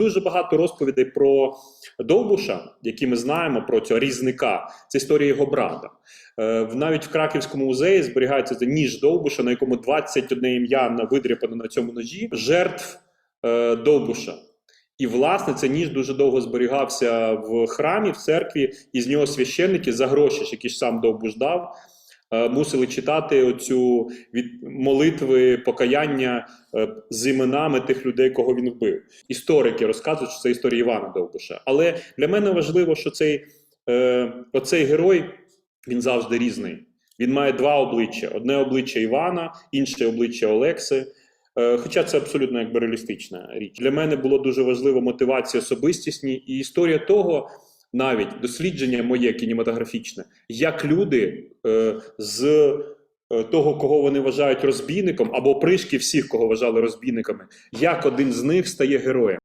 Дуже багато розповідей про Довбуша, які ми знаємо про цього різника. Це історія його брата. Е, навіть в Краківському музеї зберігається ніж Довбуша, на якому 21 ім'я видряпано на цьому ножі, жертв е, Довбуша. І, власне, цей ніж дуже довго зберігався в храмі, в церкві, і з нього священники за гроші, які ж сам Довбуш дав, мусили читати оцю від молитви покаяння е, з іменами тих людей, кого він вбив. Історики розказують, що це історія Івана Довбуша. Але для мене важливо, що цей е, оцей герой він завжди різний. Він має два обличчя: одне обличчя Івана, інше обличчя Олекси. Е, Хоча це абсолютно якби реалістична річ. Для мене було дуже важливо мотивація особистісні і історія того, навіть дослідження моє кінематографічне, як люди е, з е, того, кого вони вважають розбійником, або пришки всіх, кого вважали розбійниками, як один з них стає героєм.